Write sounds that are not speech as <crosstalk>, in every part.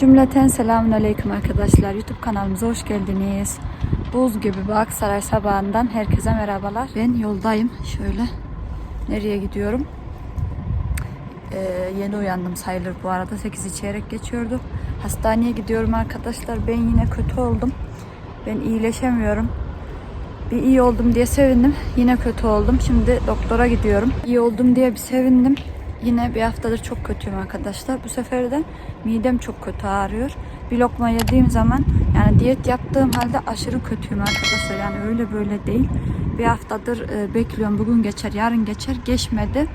Cümleten selamun aleyküm arkadaşlar. YouTube kanalımıza hoş geldiniz. Buz gibi bir Aksaray sabahından herkese merhabalar. Ben yoldayım. Şöyle nereye gidiyorum? Ee, yeni uyandım sayılır bu arada. 8'i çeyrek geçiyordu. Hastaneye gidiyorum arkadaşlar. Ben yine kötü oldum. Ben iyileşemiyorum. Bir iyi oldum diye sevindim. Yine kötü oldum. Şimdi doktora gidiyorum. İyi oldum diye bir sevindim. Yine bir haftadır çok kötüyüm arkadaşlar. Bu sefer de midem çok kötü ağrıyor. Bir lokma yediğim zaman yani diyet yaptığım halde aşırı kötüyüm arkadaşlar. Yani öyle böyle değil. Bir haftadır e, bekliyorum. Bugün geçer, yarın geçer. Geçmedi.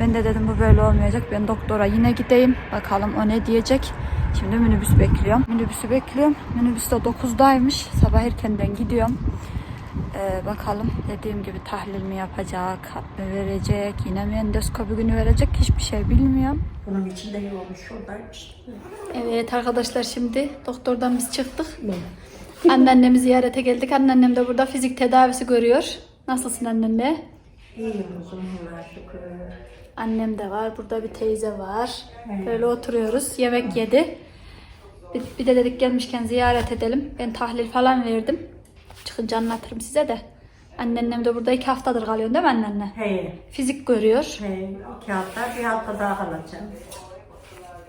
Ben de dedim bu böyle olmayacak. Ben doktora yine gideyim. Bakalım o ne diyecek. Şimdi minibüs bekliyorum. Minibüsü bekliyorum. Minibüs de 9'daymış. Sabah erkenden gidiyorum. Ee, bakalım dediğim gibi tahlil mi yapacak, hap mı verecek, yine mi endoskopi günü verecek hiçbir şey bilmiyorum. Bunun içinde yoğurmuş şuradaymış. Evet arkadaşlar şimdi doktordan biz çıktık. Anneannemi ziyarete geldik. Anneannem de burada fizik tedavisi görüyor. Nasılsın anneanne? İyiyim uzun şükür. Annem de var. Burada bir teyze var. Böyle oturuyoruz. Yemek yedi. Bir, bir de dedik gelmişken ziyaret edelim. Ben tahlil falan verdim. Çıkınca anlatırım size de. Anneannem de burada iki haftadır kalıyor değil mi anneanne? He, Fizik görüyor. he, iki hafta, bir hafta daha kalacağım.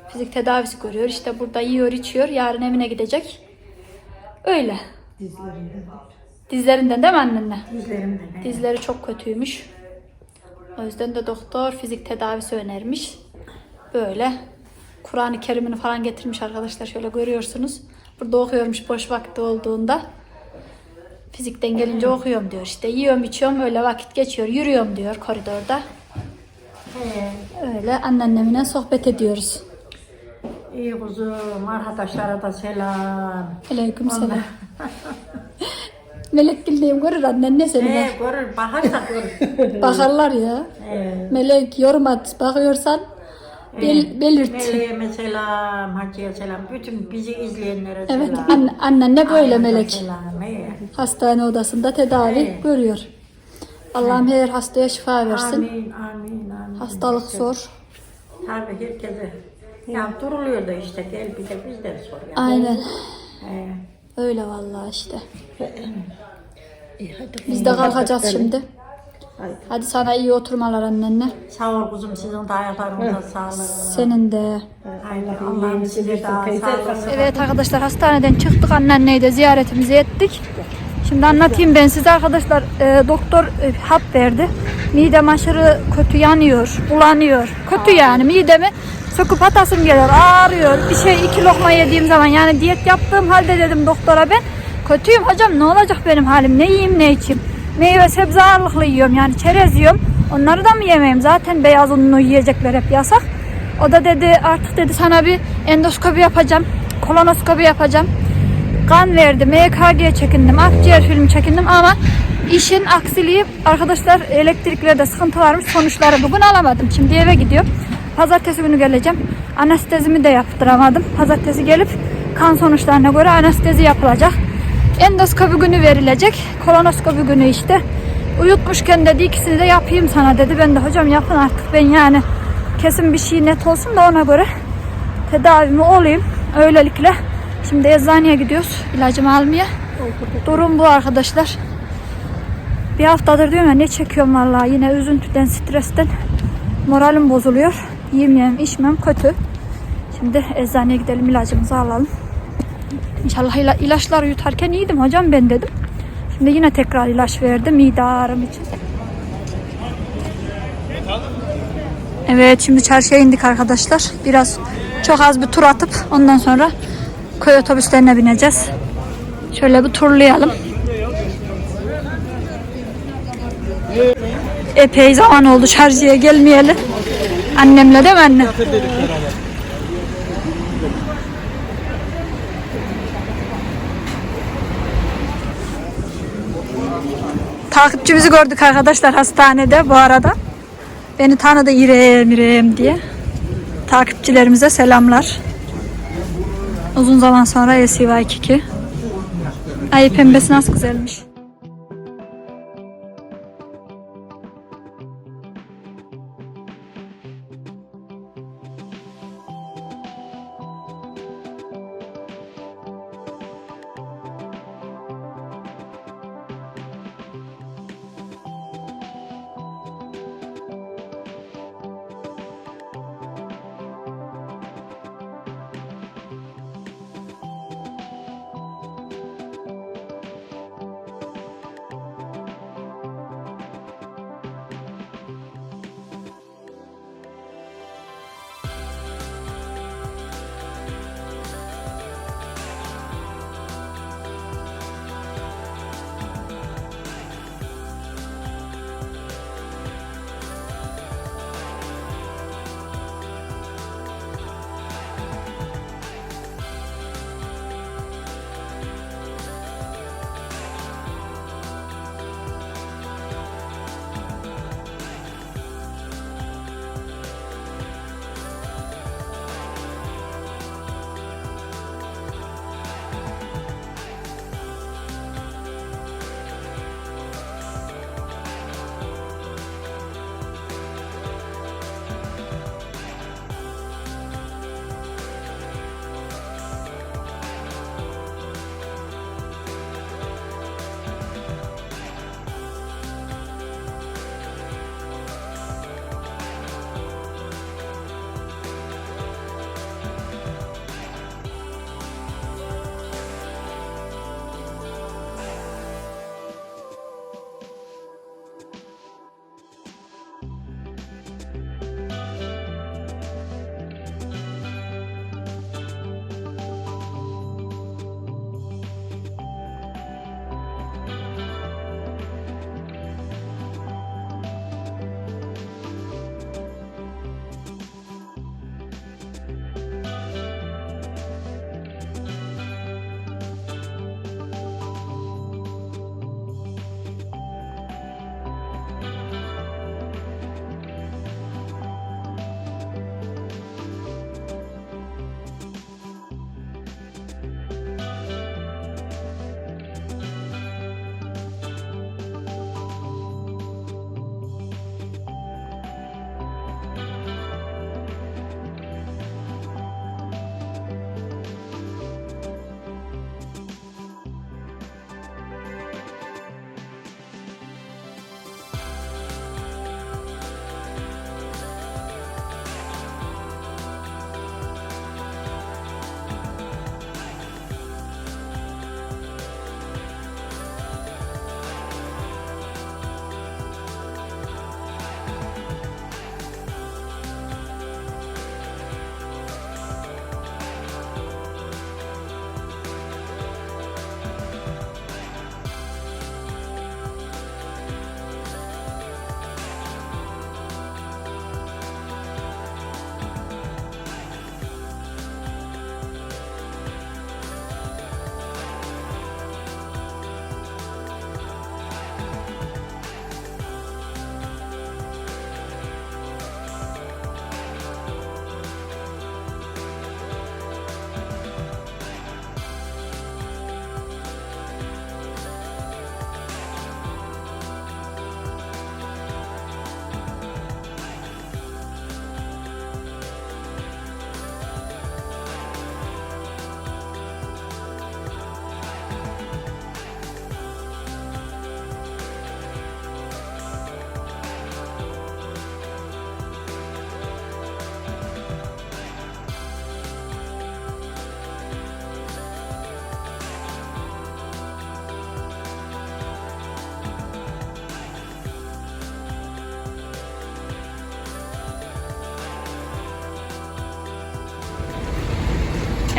Fizik tedavisi görüyor. İşte burada yiyor içiyor. Yarın evine gidecek. Öyle. Dizlerimden. Dizlerinden değil mi annenle? Dizlerimden. he. Dizleri çok kötüymüş. O yüzden de doktor fizik tedavisi önermiş. Böyle Kur'an-ı Kerim'ini falan getirmiş arkadaşlar. Şöyle görüyorsunuz. Burada okuyormuş boş vakti olduğunda. Fizikten gelince okuyorum diyor. İşte yiyorum içiyorum öyle vakit geçiyor. Yürüyorum diyor koridorda. He, Öyle anneannemle sohbet ediyoruz. iyi kuzum, arkadaşlara da selam. Aleyküm selam. <laughs> Melek bildiğim görür annen ne seni He, görür, bakarsa görür. <laughs> Bakarlar ya. He, Melek yorum at. Bakıyorsan bel, belirt. Meleğime selam, Hacı'ya selam, bütün bizi izleyenlere Evet selam. anne, annenle böyle Ailemize Melek. Selam. Hastane odasında tedavi Evet. görüyor. Allah'ım her hastaya şifa versin. Amin, amin, amin. Hastalık zor. Tabii herkese. Ya duruluyor da işte gel bir de bizden sor ya. Aynen. He. Öyle vallahi işte. <clears throat> İyi, hadi. Biz de kalkacağız şimdi. Haydi. Hadi sana iyi oturmalar annenle. Sağ ol kuzum sizin de ayaklarınıza sağlık. Senin de. Allah'ım size daha sağlık. Evet arkadaşlar hastaneden çıktık. Anneanneyi de ziyaretimizi ettik. Şimdi anlatayım ben size arkadaşlar. Ee, doktor e, hap verdi. Midem aşırı kötü yanıyor, bulanıyor. Kötü yani midemi söküp atasım geliyor, ağrıyor. Bir şey iki lokma yediğim zaman yani diyet yaptığım halde dedim doktora ben. Kötüyüm hocam ne olacak benim halim ne yiyeyim ne içeyim. Meyve sebze ağırlıklı yiyorum yani çerez yiyorum. Onları da mı yemeyeyim zaten beyaz unlu yiyecekler hep yasak. O da dedi artık dedi sana bir endoskopi yapacağım. Kolonoskopi yapacağım. Kan verdim. EKG'ye çekindim. Akciğer filmi çekindim ama işin aksiliği arkadaşlar elektriklerde sıkıntı varmış. Sonuçları bugün alamadım. Şimdi eve gidiyorum. Pazartesi günü geleceğim. Anestezimi de yaptıramadım. Pazartesi gelip kan sonuçlarına göre anestezi yapılacak. Endoskopi günü verilecek. Kolonoskopi günü işte. Uyutmuşken dedi ikisini de yapayım sana dedi. Ben de hocam yapın artık ben yani kesin bir şey net olsun da ona göre tedavimi olayım. Öylelikle şimdi eczaneye gidiyoruz ilacımı almaya. Durum bu arkadaşlar. Bir haftadır diyorum ya ne çekiyorum vallahi yine üzüntüden, stresten moralim bozuluyor. Yemeyeyim, içmem kötü. Şimdi eczaneye gidelim ilacımızı alalım. İnşallah ila- ilaçları yutarken iyiydim hocam ben dedim. Şimdi yine tekrar ilaç verdi mide ağrım için. Evet şimdi çarşıya indik arkadaşlar. Biraz çok az bir tur atıp ondan sonra köy otobüslerine bineceğiz. Şöyle bir turlayalım. Epey zaman oldu çarşıya gelmeyeli. Annemle değil mi anne? Takipçimizi gördük arkadaşlar hastanede bu arada. Beni tanıdı İrem İrem diye. Takipçilerimize selamlar. Uzun zaman sonra SUV 22. Ay pembesi nasıl güzelmiş.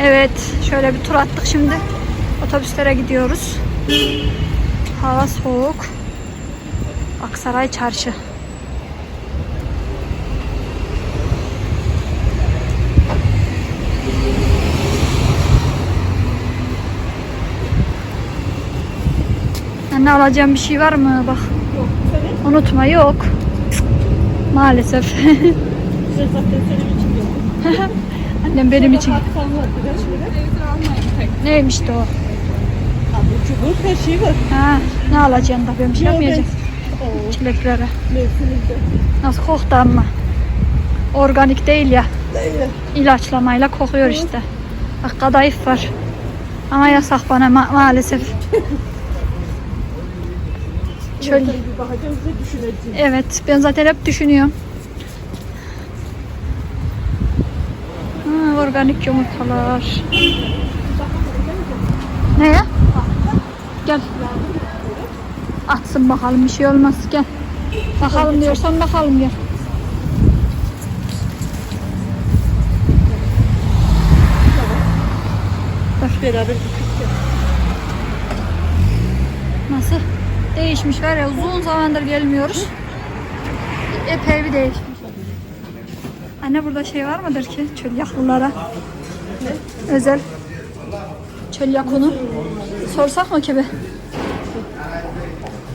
Evet, şöyle bir tur attık şimdi. Otobüslere gidiyoruz. Hava soğuk. Aksaray Çarşı. Anne alacağım bir şey var mı? Bak. Unutma yok. Maalesef. <laughs> Size zaten senin için yok. <laughs> Annem benim için. Neymiş de o? Cubur her şey var. Ha, ne alacaksın da ben bir şey yapmayacağım. Çileklere. Nasıl koktu ama. Organik değil ya. Öyle. İlaçlamayla kokuyor işte. Bak kadayıf var. Ama yasak bana ma- maalesef. <laughs> Düşüneceğim. Evet ben zaten hep düşünüyorum. Ha, organik yumurtalar. Ne ya? Gel. Atsın bakalım bir şey olmaz gel. Bakalım diyorsan bakalım gel. Beraber. Nasıl? Değişmiş var ya uzun zamandır gelmiyoruz. Epey bir değişmiş. Anne burada şey var mıdır ki çölyaklılara? Özel. Çölyak unu. Sorsak mı ki bir?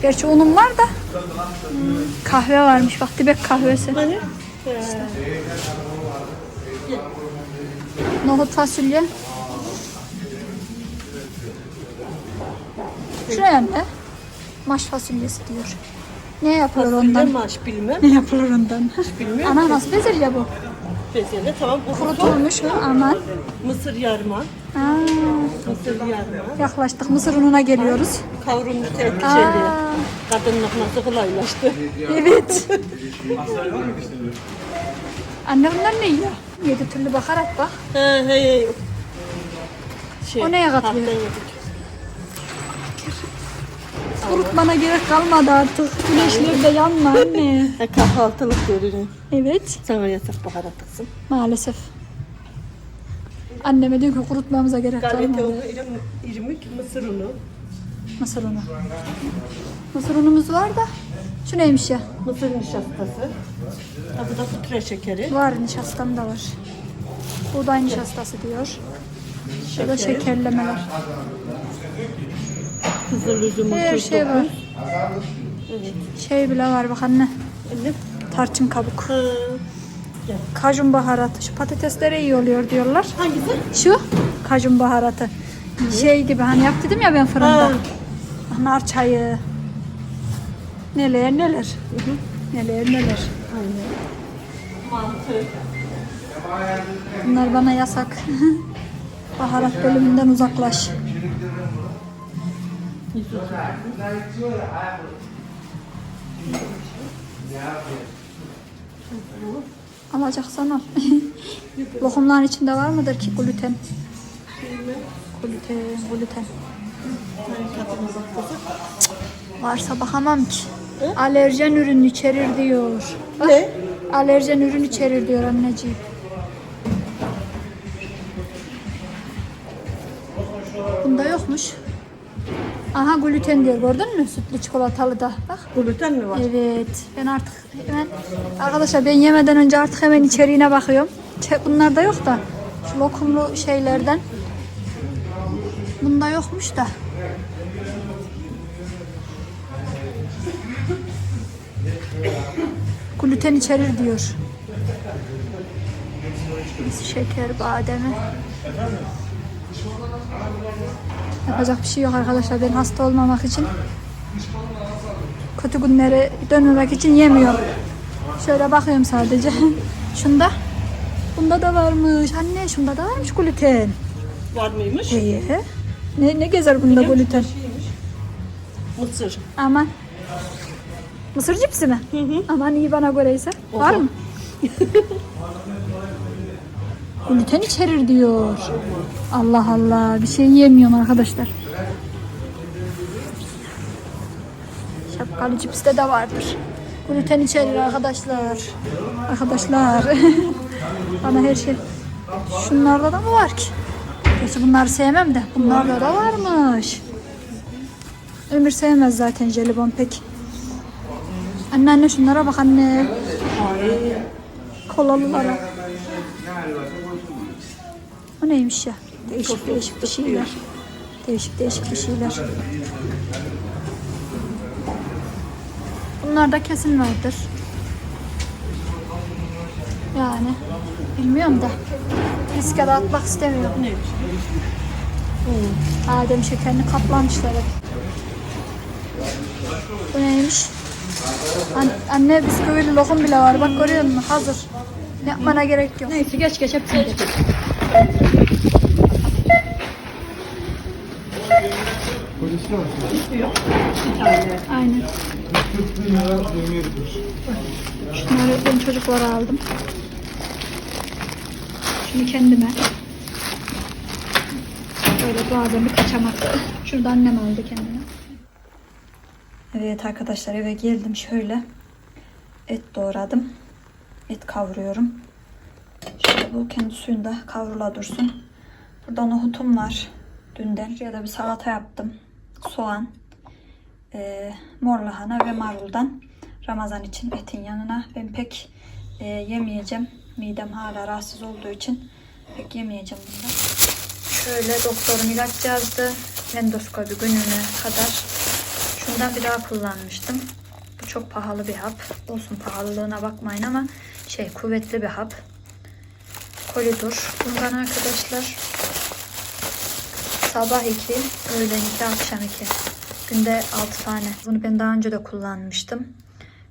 Gerçi unum var da. Hmm, Kahve varmış bak dibek kahvesi. Hani? Nohut fasulye. Şuraya ne? Maş fasulyesi diyor. Ne yapılır Fasulye ondan? maaş bilmem. Ne yapılır ondan? Bilmiyorum. Ananas bezelye bu. Bezelye tamam. Bu Kurutulmuş mu? Aman. Mısır yarma. Aa, Mısır yarma. yaklaştık. Mısır ununa geliyoruz. Kavrulmuş Aa, etkiçeli. Kadınlık nasıl kolaylaştı. evet. Anne bunlar ne yiyor? Yedi türlü baharat bak. He he. Şey, O neye katılıyor? tahtan yedik. Kurutmana gerek kalmadı artık. Güneşlerde yanma anne. Ha, kahvaltılık görünüyor. Evet. Sana yasak baharat atsın. Maalesef. Anneme diyor ki kurutmamıza gerek Galeta kalmadı. unu, irim, irmik, mısır unu. Mısır unu. Mısır unumuz var da. Şu neymiş ya? Mısır nişastası. Ha, bu da fıtre şekeri. Var nişastam da var. Buğday nişastası diyor. Şeker. şekerlemeler. Kızıl üzüm, Her şey var. Evet. Şey bile var bak anne. Ne? Tarçın kabuk. Ha. Kajun baharatı. Şu patateslere iyi oluyor diyorlar. Hangisi? Şu kajun baharatı. Şey gibi hani yap dedim ya ben fırında. Ha. Nar çayı. Neler neler. Neler neler. Mantı. Bunlar bana yasak. <laughs> Baharat bölümünden uzaklaş. Alacaksan al. <laughs> Lokumların içinde var mıdır ki gluten? Gluten, gluten. Varsa bakamam ki. Alerjen ürün içerir diyor. Bak, Ne? Alerjen ürün içerir diyor anneciğim. Bunda yokmuş. Aha gluten diyor gördün mü? Sütlü çikolatalı da. Bak. Gluten mi var? Evet. Ben artık hemen arkadaşlar ben yemeden önce artık hemen içeriğine bakıyorum. Bunlar da yok da şu lokumlu şeylerden. Bunda yokmuş da. Gluten içerir diyor. Şeker, bademi. Yapacak bir şey yok arkadaşlar. Ben hasta olmamak için kötü günlere dönmemek için yemiyorum. Şöyle bakıyorum sadece. <laughs> Şunda. Bunda da varmış. Anne şunda da varmış gluten. Var mıymış? İyi. Ne, ne gezer bunda gluten? Mısır. Aman. Mısır cipsi mi? Aman iyi bana göreyse. Var mı? <laughs> gluten içerir diyor. Allah Allah. Bir şey yiyemiyorum arkadaşlar. Şapkalı cipste de vardır. Gluten içerir arkadaşlar. Arkadaşlar. <laughs> Bana her şey. Şunlarda da mı var ki? Gerçi bunları sevmem de bunlarda da varmış. Ömür sevmez zaten jelibon pek. Anne anne şunlara bak anne. Kolalılara. Neymiş ya? Değişik değişik bir şeyler. Değişik değişik bir şeyler. Bunlarda kesin vardır. Yani bilmiyorum da riske de atmak istemiyorum. Adem şekerini kaplamışlar hep. Bu neymiş? An- anne bisküvili lokum bile var. Bak görüyor musun? Hazır. Yapmana gerek yok. Neyse geç geç hepsini geç. Aynen. Şunları ben çocuklara aldım. Şunu kendime. Böyle bazen bir kaçamak. Şunu da annem aldı kendine. Evet arkadaşlar eve geldim şöyle. Et doğradım. Et kavuruyorum. Şöyle bu kendi suyunda kavrula dursun. Burada nohutum var. Dünden ya da bir salata yaptım. Soğan, e, mor lahana ve maruldan Ramazan için etin yanına. Ben pek e, yemeyeceğim. Midem hala rahatsız olduğu için pek yemeyeceğim bundan. Şöyle doktorum ilaç yazdı. Endoskopi gününe kadar. Şundan bir daha kullanmıştım. Bu çok pahalı bir hap. Olsun pahalılığına bakmayın ama şey kuvvetli bir hap. Kolidur. Bundan arkadaşlar sabah 2, öğlen 2, akşam 2. Günde 6 tane. Bunu ben daha önce de kullanmıştım.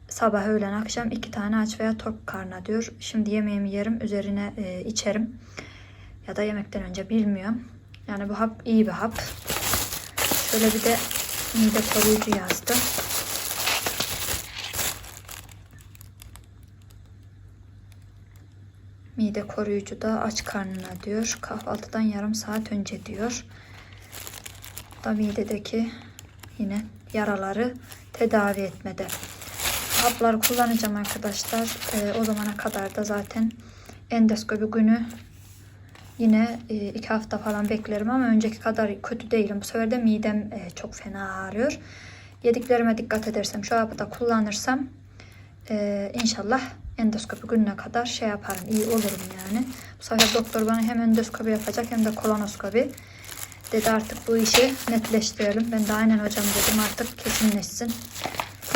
Sabah, öğlen, akşam 2 tane aç veya tok karna diyor. Şimdi yemeğimi yerim, üzerine e, içerim. Ya da yemekten önce bilmiyorum. Yani bu hap iyi bir hap. Şöyle bir de mide koruyucu yazdı. Mide koruyucu da aç karnına diyor. Kahvaltıdan yarım saat önce diyor. Da midedeki yine yaraları tedavi etmede. Hapları kullanacağım arkadaşlar. Ee, o zamana kadar da zaten endoskopi günü yine e, iki hafta falan beklerim ama önceki kadar kötü değilim. Bu sefer de midem e, çok fena ağrıyor. Yediklerime dikkat edersem, şu hapı da kullanırsam ee, inşallah endoskopi gününe kadar şey yaparım. iyi olurum yani. Bu sefer doktor bana hem endoskopi yapacak hem de kolonoskopi. Dedi artık bu işi netleştirelim. Ben de aynen hocam dedim artık kesinleşsin.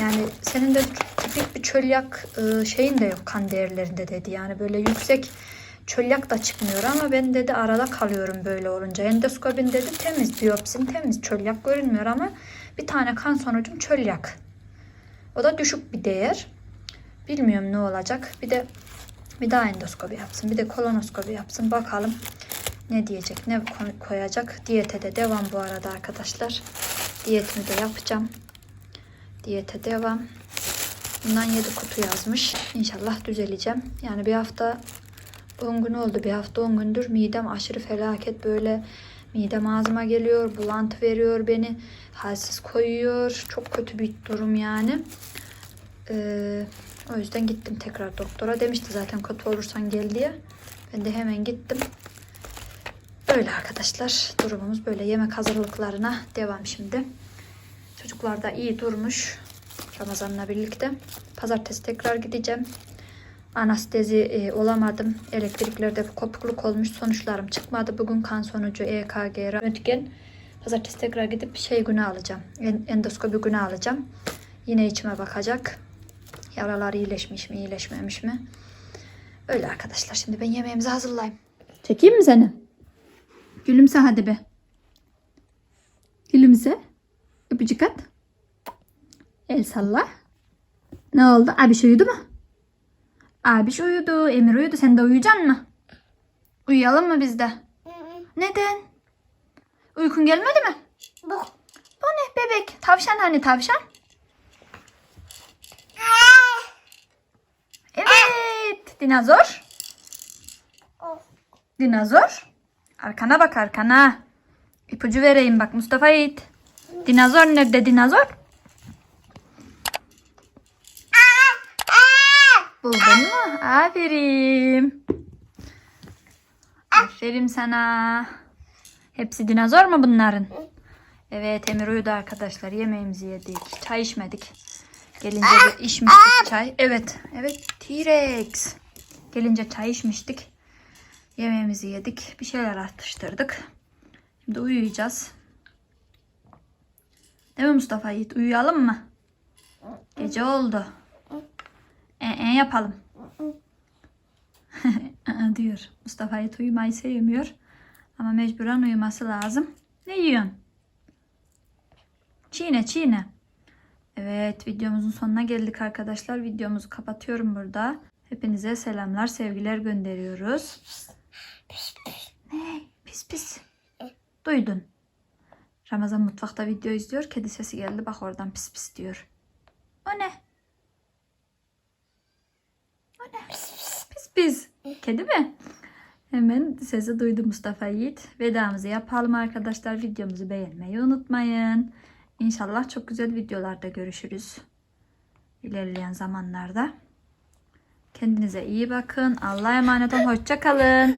Yani senin de tipik bir çölyak e, şeyin de yok kan değerlerinde dedi. Yani böyle yüksek çölyak da çıkmıyor ama ben dedi arada kalıyorum böyle olunca. Endoskopin dedi temiz biyopsin temiz çölyak görünmüyor ama bir tane kan sonucum çölyak. O da düşük bir değer. Bilmiyorum ne olacak. Bir de bir daha endoskopi yapsın. Bir de kolonoskopi yapsın. Bakalım ne diyecek, ne koy- koyacak. Diyete de devam bu arada arkadaşlar. Diyetimi de yapacağım. Diyete devam. Bundan 7 kutu yazmış. İnşallah düzeleceğim. Yani bir hafta 10 gün oldu. Bir hafta 10 gündür midem aşırı felaket böyle midem ağzıma geliyor. Bulantı veriyor beni. Halsiz koyuyor. Çok kötü bir durum yani. Ee, o yüzden gittim tekrar doktora. Demişti zaten kötü olursan gel diye. Ben de hemen gittim. Böyle arkadaşlar durumumuz böyle. Yemek hazırlıklarına devam şimdi. Çocuklar da iyi durmuş. Ramazan'la birlikte. Pazartesi tekrar gideceğim. Anestezi e, olamadım. Elektriklerde kopukluk olmuş. Sonuçlarım çıkmadı. Bugün kan sonucu EKG, röntgen. Pazartesi tekrar gidip şey günü alacağım. En- Endoskopi günü alacağım. Yine içime bakacak. Yaralar iyileşmiş mi, iyileşmemiş mi? Öyle arkadaşlar. Şimdi ben yemeğimizi hazırlayayım. Çekeyim mi seni? Gülümse hadi be. Gülümse. Öpücük at. El salla. Ne oldu? Abi uyudu mu? Abi uyudu. Emir uyudu. Sen de uyuyacaksın mı? Uyuyalım mı biz de? Neden? Uykun gelmedi mi? Bu. Bu ne bebek? Tavşan hani tavşan? Evet. Dinozor. Dinozor. Arkana bak arkana. İpucu vereyim bak Mustafa Yiğit. Dinozor nerede dinozor? Buldun mu? Aferin. Aferin sana. Hepsi dinozor mu bunların? Evet Emir uyudu arkadaşlar. Yemeğimizi yedik. Çay içmedik. Gelince de içmiştik çay. Evet. Evet. T-Rex. Gelince çay içmiştik. Yemeğimizi yedik. Bir şeyler atıştırdık. Şimdi uyuyacağız. Değil mi Mustafa Yiğit? Uyuyalım mı? Gece oldu. E, e yapalım. <laughs> Diyor. Mustafa Yiğit uyumayı sevmiyor. Ama mecburen uyuması lazım. Ne yiyorsun? Çiğne çiğne. Evet videomuzun sonuna geldik arkadaşlar. Videomuzu kapatıyorum burada. Hepinize selamlar, sevgiler gönderiyoruz. Ne? Pis pis. Duydun. Ramazan mutfakta video izliyor. Kedi sesi geldi. Bak oradan pis pis diyor. O ne? O ne? Pis pis. Kedi mi? Hemen sesi duydu Mustafa Yiğit. Vedamızı yapalım arkadaşlar. Videomuzu beğenmeyi unutmayın. İnşallah çok güzel videolarda görüşürüz. İlerleyen zamanlarda. Kendinize iyi bakın. Allah'a emanet olun. Hoşça kalın.